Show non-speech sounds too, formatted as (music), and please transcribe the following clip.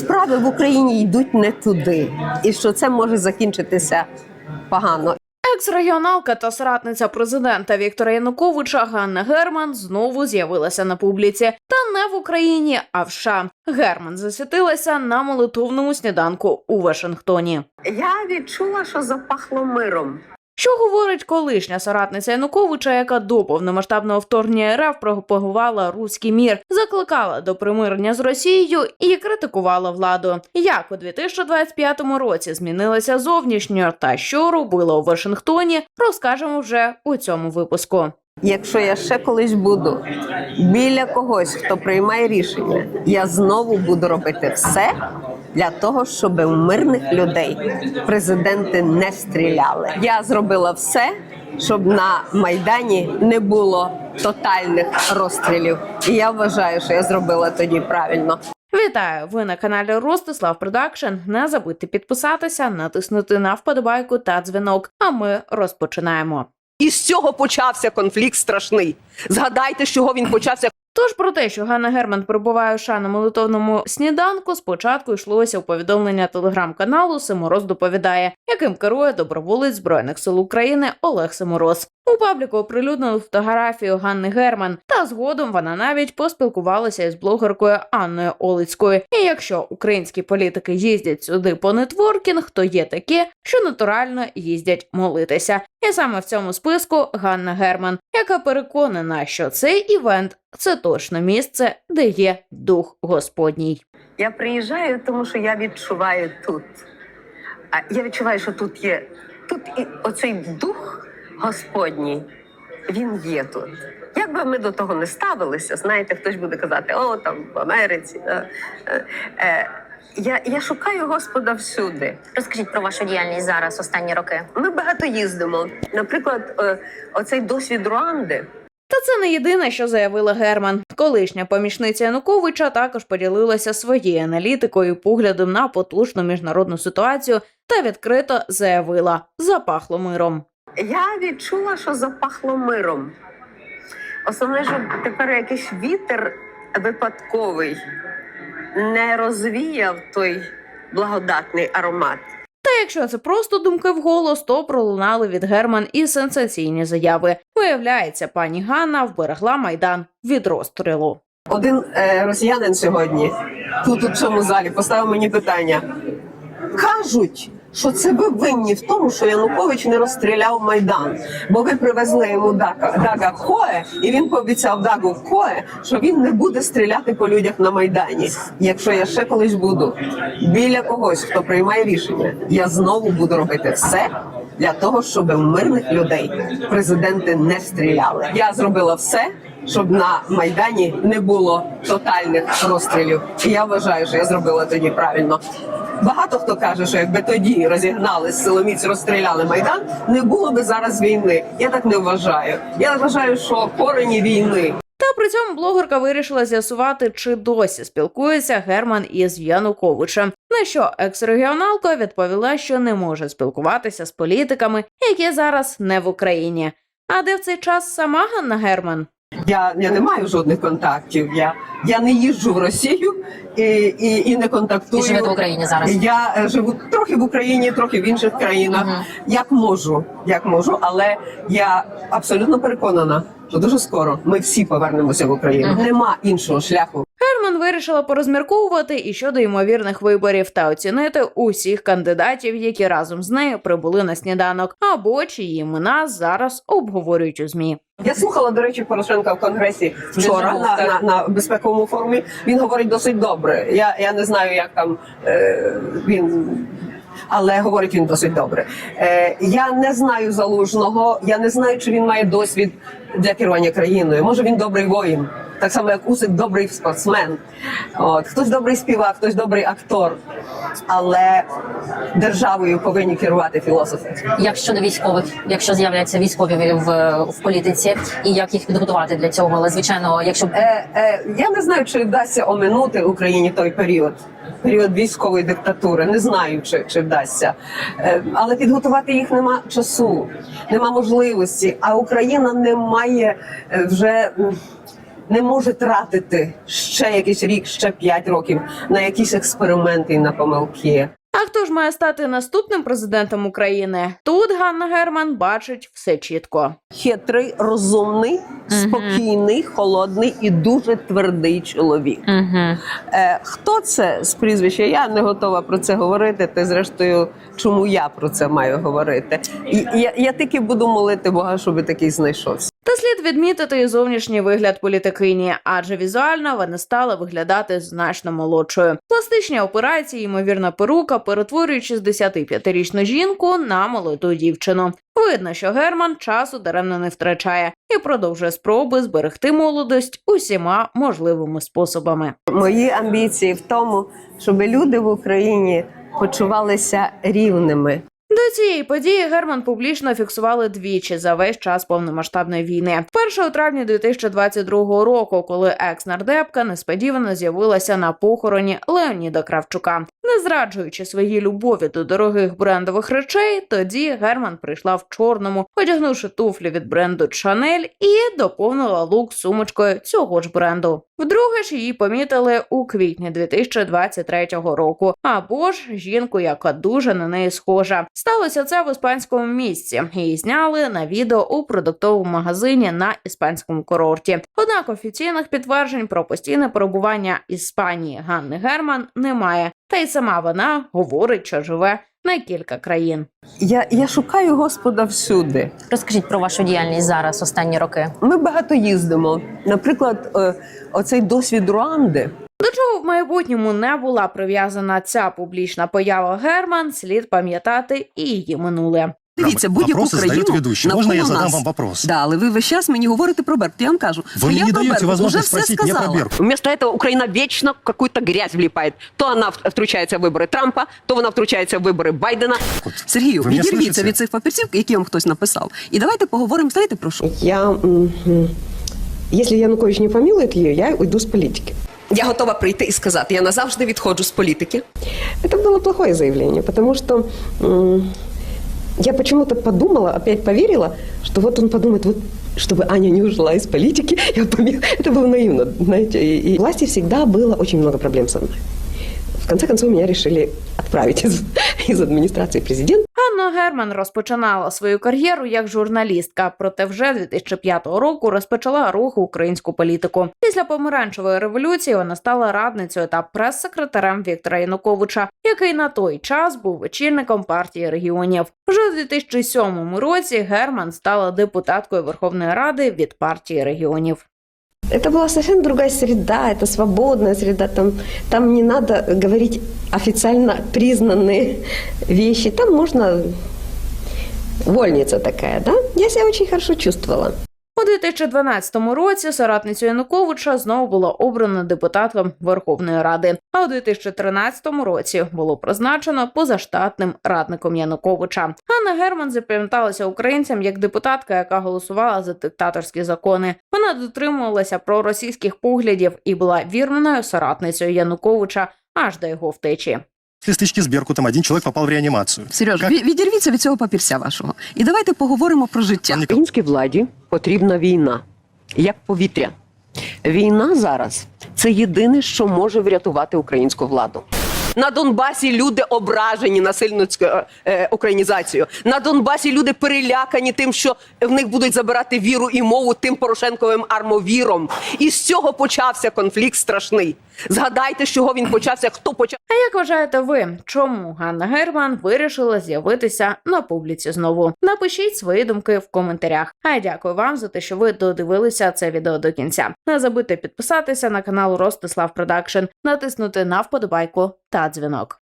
справи в Україні йдуть не туди, і що це може закінчитися погано. Екс-регіоналка та соратниця президента Віктора Януковича Ганна Герман знову з'явилася на публіці. Та не в Україні, а в США. Герман засвітилася на молитовному сніданку у Вашингтоні. Я відчула, що запахло миром. Що говорить колишня соратниця Януковича, яка до повномасштабного вторгнення РФ пропагувала руський мір, закликала до примирення з Росією і критикувала владу. Як у 2025 році змінилася зовнішньо та що робила у Вашингтоні, розкажемо вже у цьому випуску. Якщо я ще колись буду біля когось, хто приймає рішення, я знову буду робити все для того, щоб у мирних людей президенти не стріляли. Я зробила все, щоб на майдані не було тотальних розстрілів. І я вважаю, що я зробила тоді правильно. Вітаю! Ви на каналі Ростислав Продакшн. Не забудьте підписатися, натиснути на вподобайку та дзвінок. А ми розпочинаємо. І з цього почався конфлікт страшний. Згадайте, з чого він почався. Тож про те, що Ганна Герман перебуває у США на молитовному сніданку, спочатку йшлося у повідомлення телеграм-каналу Симороз доповідає, яким керує доброволець збройних сил України Олег Симороз. У пабліку оприлюднили фотографію Ганни Герман, та згодом вона навіть поспілкувалася із блогеркою Анною Олицькою. І якщо українські політики їздять сюди по нетворкінг, то є такі, що натурально їздять молитися. І саме в цьому списку Ганна Герман, яка переконана, що цей івент це точно місце, де є дух Господній. Я приїжджаю, тому що я відчуваю тут. А я відчуваю, що тут є тут і оцей дух Господній, він є тут. Як би ми до того не ставилися, знаєте, хтось буде казати, о, там в Америці. да, е, е, я, я шукаю Господа всюди. Розкажіть про вашу діяльність зараз останні роки. Ми багато їздимо. Наприклад, е, оцей досвід Руанди. Та це не єдине, що заявила Герман. Колишня помічниця Януковича також поділилася своєю аналітикою, поглядом на потужну міжнародну ситуацію та відкрито заявила запахло миром. Я відчула, що запахло миром. Основне, що тепер якийсь вітер випадковий не розвіяв той благодатний аромат. Та якщо це просто думки вголос, то пролунали від Герман і сенсаційні заяви. Виявляється, пані Ганна вберегла майдан від розстрілу. Один е, росіянин сьогодні тут у цьому залі поставив мені питання. Кажуть, що це ви винні в тому, що Янукович не розстріляв майдан, бо ви привезли йому Дага, Дага Кое, і він пообіцяв Дагу Кое, що він не буде стріляти по людях на майдані. Якщо я ще колись буду біля когось, хто приймає рішення, я знову буду робити все. Для того щоб мирних людей президенти не стріляли, я зробила все, щоб на майдані не було тотальних розстрілів. І я вважаю, що я зробила тоді правильно. Багато хто каже, що якби тоді розігнали силоміць, розстріляли майдан, не було би зараз війни. Я так не вважаю. Я вважаю, що корені війни Та при цьому блогерка вирішила з'ясувати, чи досі спілкується Герман із Януковичем. На що екс-регіоналка відповіла, що не може спілкуватися з політиками, які зараз не в Україні. А де в цей час сама Ганна Герман? Я, я не маю жодних контактів. Я, я не їжджу в Росію і, і, і не контактую. Ви живете в Україні зараз? Я е, живу трохи в Україні, трохи в інших країнах. Угу. Як можу, як можу, але я абсолютно переконана, що дуже скоро ми всі повернемося в Україну. Угу. Нема іншого шляху. Герман вирішила порозмірковувати і щодо ймовірних виборів та оцінити усіх кандидатів, які разом з нею прибули на сніданок, або чиї імена зараз обговорюють у змі. Я слухала, до речі, Порошенка в конгресі вчора на, на, на безпековому форумі. Він говорить досить добре. Я, я не знаю, як там е, він. Але говорить він досить добре. Е, я не знаю залужного, я не знаю, чи він має досвід для керування країною. Може він добрий воїн, так само як Усик добрий спортсмен. От хтось добрий співак, хтось добрий актор. Але державою повинні керувати філософи. Як щодо військових, якщо з'являться військові в, в політиці, і як їх підготувати для цього? Але звичайно, якщо Е, е, я не знаю, чи вдасться оминути Україні той період, період військової диктатури. Не знаю, чи, чи вдасться. Е, але підготувати їх нема часу, нема можливості. А Україна не має е, вже. Не може тратити ще якийсь рік, ще п'ять років на якісь експерименти і на помилки. А хто ж має стати наступним президентом України? Тут Ганна Герман бачить все чітко. Хитрий, розумний, спокійний, холодний і дуже твердий чоловік. Е, хто це з прізвища? Я не готова про це говорити. Ти зрештою, чому я про це маю говорити? І я, я тільки буду молити Бога, щоб такий знайшовся. Та слід відмітити і зовнішній вигляд політикині, адже візуально вона стала виглядати значно молодшою. Пластичні операції, ймовірна перука, перетворюють 65-річну жінку на молоду дівчину. Видно, що Герман часу даремно не втрачає і продовжує спроби зберегти молодость усіма можливими способами. Мої амбіції в тому, щоб люди в Україні почувалися рівними. До цієї події Герман публічно фіксували двічі за весь час повномасштабної війни. Перше у травні 2022 року, коли екс-нардепка несподівано з'явилася на похороні Леоніда Кравчука. Не зраджуючи своїй любові до дорогих брендових речей, тоді Герман прийшла в чорному, одягнувши туфлі від бренду Chanel і доповнила лук сумочкою цього ж бренду. Вдруге ж її помітили у квітні 2023 року. Або ж жінку, яка дуже на неї схожа. Сталося це в іспанському місці. Її зняли на відео у продуктовому магазині на іспанському курорті. Однак офіційних підтверджень про постійне перебування Іспанії Ганни Герман немає. Та й сама вона говорить, що живе на кілька країн. Я, я шукаю Господа всюди. Розкажіть про вашу діяльність зараз останні роки. Ми багато їздимо. Наприклад, е, оцей досвід Руанди До чого в майбутньому не була прив'язана ця публічна поява Герман, слід пам'ятати і її минуле. Дивіться, будь-яку Вопросы країну задают ведущий. Можно я навколо задам нас. вам вопрос? Да, але ви весь час мені говорите про Беркут. Я вам кажу, Вы що мне я не про даете Беркут уже возможность все спросить не про сказала. Беркут. Вместо этого Украина вечно в какую-то грязь влипает. То она в- втручается в вибори Трампа, то вона втручається в вибори Байдена. Сергію, Ви мене відірвіться слышите? від цих папірців, які вам хтось написав. І давайте поговоримо, знаєте про що? Я, м, м, если Янукович не помилует ее, я уйду с политики. Я готова прийти і сказати, я назавжди відходжу з політики. Это было плохое заявление, потому что м, я почему-то подумала, опять поверила, что вот он подумает, вот чтобы Аня не ушла из политики, (laughs) я помил... это было наивно, знаете. И, и власти всегда было очень много проблем со мной. В конце концов, меня решили отправить из, (laughs) из администрации президента. Ганна Герман розпочинала свою кар'єру як журналістка, проте вже 2005 року розпочала рух українську політику. Після помаранчевої революції вона стала радницею та прес-секретарем Віктора Януковича, який на той час був очільником партії регіонів. Вже у 2007 році Герман стала депутаткою Верховної Ради від партії регіонів. Это была совсем другая среда, это свободная среда, там, там не надо говорить официально признанные вещи, там можно вольница такая, да? Я себя очень хорошо чувствовала. У 2012 році соратницю Януковича знову була обрана депутатом Верховної Ради. А у 2013 році було призначено позаштатним радником Януковича. Ганна Герман запам'яталася українцям як депутатка, яка голосувала за диктаторські закони. Вона дотримувалася проросійських поглядів і була вірною соратницею Януковича аж до його втечі. После стычки с Беркутом один человек попал в реанимацию. Сереж, Как- відірвіться від цього папірця вашого. І давайте поговоримо про життя. Українській владі потрібна війна, як повітря. Війна зараз це єдине, що може врятувати українську владу. На Донбасі люди ображені насильницькою е, українізацією. На Донбасі люди перелякані тим, що в них будуть забирати віру і мову тим Порошенковим армовіром. І з цього почався конфлікт страшний. Згадайте, з чого він почався, хто почав. А як вважаєте ви, чому Ганна Герман вирішила з'явитися на публіці знову? Напишіть свої думки в коментарях. А дякую вам за те, що ви додивилися це відео до кінця. Не забудьте підписатися на канал Ростислав Продакшн, натиснути на вподобайку та дзвінок.